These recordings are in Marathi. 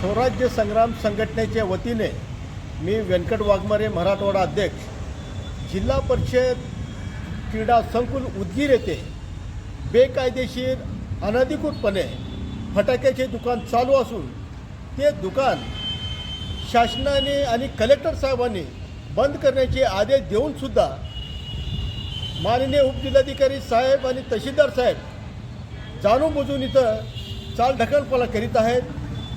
स्वराज्य संग्राम संघटनेच्या वतीने मी व्यंकट वाघमारे मराठवाडा अध्यक्ष जिल्हा परिषद क्रीडा संकुल उदगीर येथे बेकायदेशीर अनधिकृतपणे फटाक्याचे दुकान चालू असून ते दुकान शासनाने आणि कलेक्टर साहेबांनी बंद करण्याचे आदेश देऊनसुद्धा माननीय उपजिल्हाधिकारी साहेब आणि तहसीलदार साहेब जाणून बुजून इथं चालढकलपणा करीत आहेत.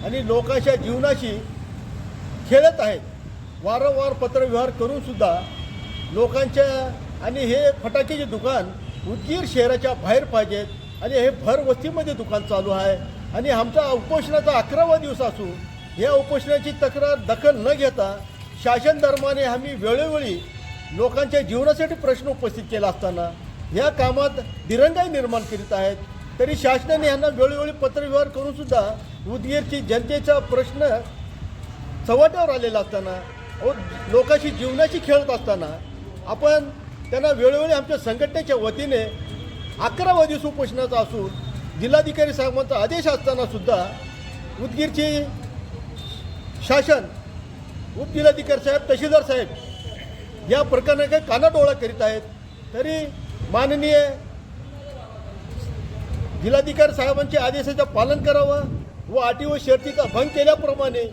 आणि लोकांच्या जीवनाशी खेळत आहेत. वारंवार पत्रव्यवहार करूनसुद्धा लोकांच्या आणि हे फटाक्याचे दुकान उदगीर शहराच्या बाहेर पाहिजेत आणि हे भर वस्तीमध्ये दुकान चालू आहे. आणि आमचा उपोषणाचा अकरावा दिवस असून या उपोषणाची तक्रार दखल न घेता शासन धर्माने आम्ही वेळोवेळी लोकांच्या जीवनासाठी प्रश्न उपस्थित केला असताना या कामात दिरंगाई निर्माण करीत आहेत. तरी शासनाने यांना वेळोवेळी पत्रव्यवहार करून सुद्धा उदगीरची जनतेचा प्रश्न चव्हाट्यावर आलेला असताना व लोकांशी जीवनाशी खेळत असताना आपण त्यांना वेळोवेळी आमच्या संघटनेच्या वतीने अकरावा दिवस उपोषणाचा असून जिल्हाधिकारी साहेबांचा आदेश असताना सुद्धा उदगीरची शासन उपजिल्हाधिकारी साहेब तहसीलदार साहेब या प्रकरणाकडे कानाडोळा करीत आहेत. तरी माननीय जिल्हाधिकारी साहेबांच्या आदेशाचं पालन करावं व अटी व शर्तीचा भंग केल्याप्रमाणे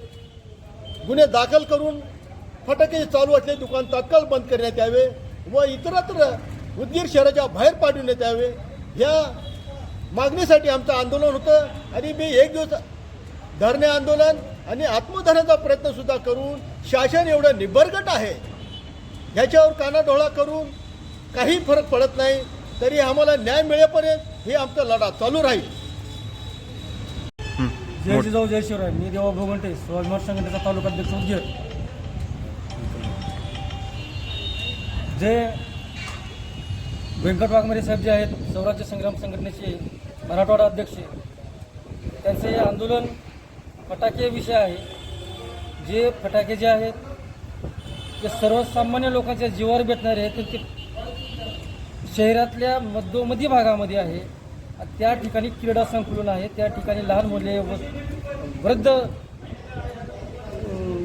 गुन्हे दाखल करून फटाके चालू असलेले दुकान तात्काळ बंद करण्यात यावे व इतरत्र उदगीर शहराच्या बाहेर पाठवण्यात यावे. या मागणीसाठी आमचं आंदोलन होतं आणि मी एक दिवस धरणे आंदोलन आणि आत्मधनाचा प्रयत्नसुद्धा करून शासन एवढं निबरगट आहे. ह्याच्यावर कानाडोळा करून काही फरक पडत नाही. तरी आम्हाला न्याय मिळेपर्यंत हे आमचा लढा चालू राहील. जय जिजाऊ जय शिवराय. मी देवा भोगंटे स्वाभिमान संघटनेचा तालुका अध्यक्ष उदगीर जे व्यंकट वाघमारे साहेब जे आहेत स्वराज्य संग्राम संघटनेचे मराठवाडा अध्यक्ष त्यांचे हे आंदोलन फटाके विषय आहे. जे फटाके जे आहेत ते सर्वसामान्य लोकांच्या जीवावर बेतणारे आहेत ते शहरातल्या मध्यमधी भागामध्ये आहे. त्या ठिकाणी क्रीडा संकुलन आहे. त्या ठिकाणी लहान मुले व वृद्ध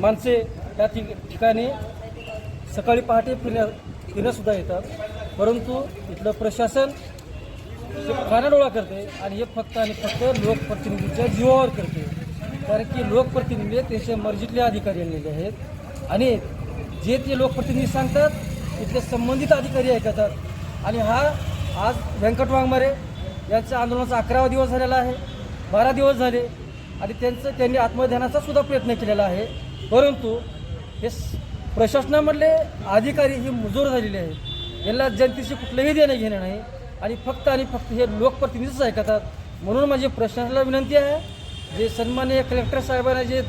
माणसे त्या ठिक- ठिकाणी सकाळी पहाटे फिरण्या फिरण्यासुद्धा येतात. परंतु इथलं प्रशासन कानाडोळा करते आणि हे फक्त आणि फक्त लोकप्रतिनिधीच्या जीवावर करते. कारण की लोकप्रतिनिधी त्यांच्या मर्जीतले अधिकारी आलेले आहेत. आणि जे ते लोकप्रतिनिधी सांगतात तिथले संबंधित अधिकारी ऐकतात आणि हा आज व्यंकट वाघमारे यांच्या आंदोलनाचा अकरावा दिवस झालेला आहे बारा दिवस झाले आणि त्यांचं त्यांनी आत्मध्यानाचा सुद्धा प्रयत्न केलेला आहे. परंतु हे प्रशासनामधले अधिकारी हे मुजोर झालेले आहेत. यांना जनतेशी कुठलंही देणं घेणं नाही आणि फक्त आणि फक्त हे लोकप्रतिनिधीच ऐकतात. म्हणून माझी प्रशासनाला विनंती आहे जे सन्मान्य कलेक्टर साहेबांना जे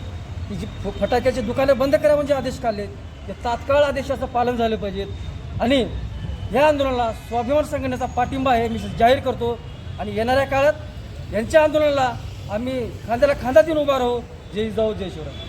जी फ- फटाक्याचे दुकानं बंद करा म्हणजे आदेश काढले ते तात्काळ आदेशाचं पालन झालं पाहिजेत. आणि या आंदोलनाला स्वाभिमान संघटनेचा पाठिंबा आहे मी जाहीर करतो. आणि येणाऱ्या काळात यांच्या आंदोलनाला आम्ही खांद्याला खांदा देऊन उभा राहू. जय जाऊ जय शिवराय.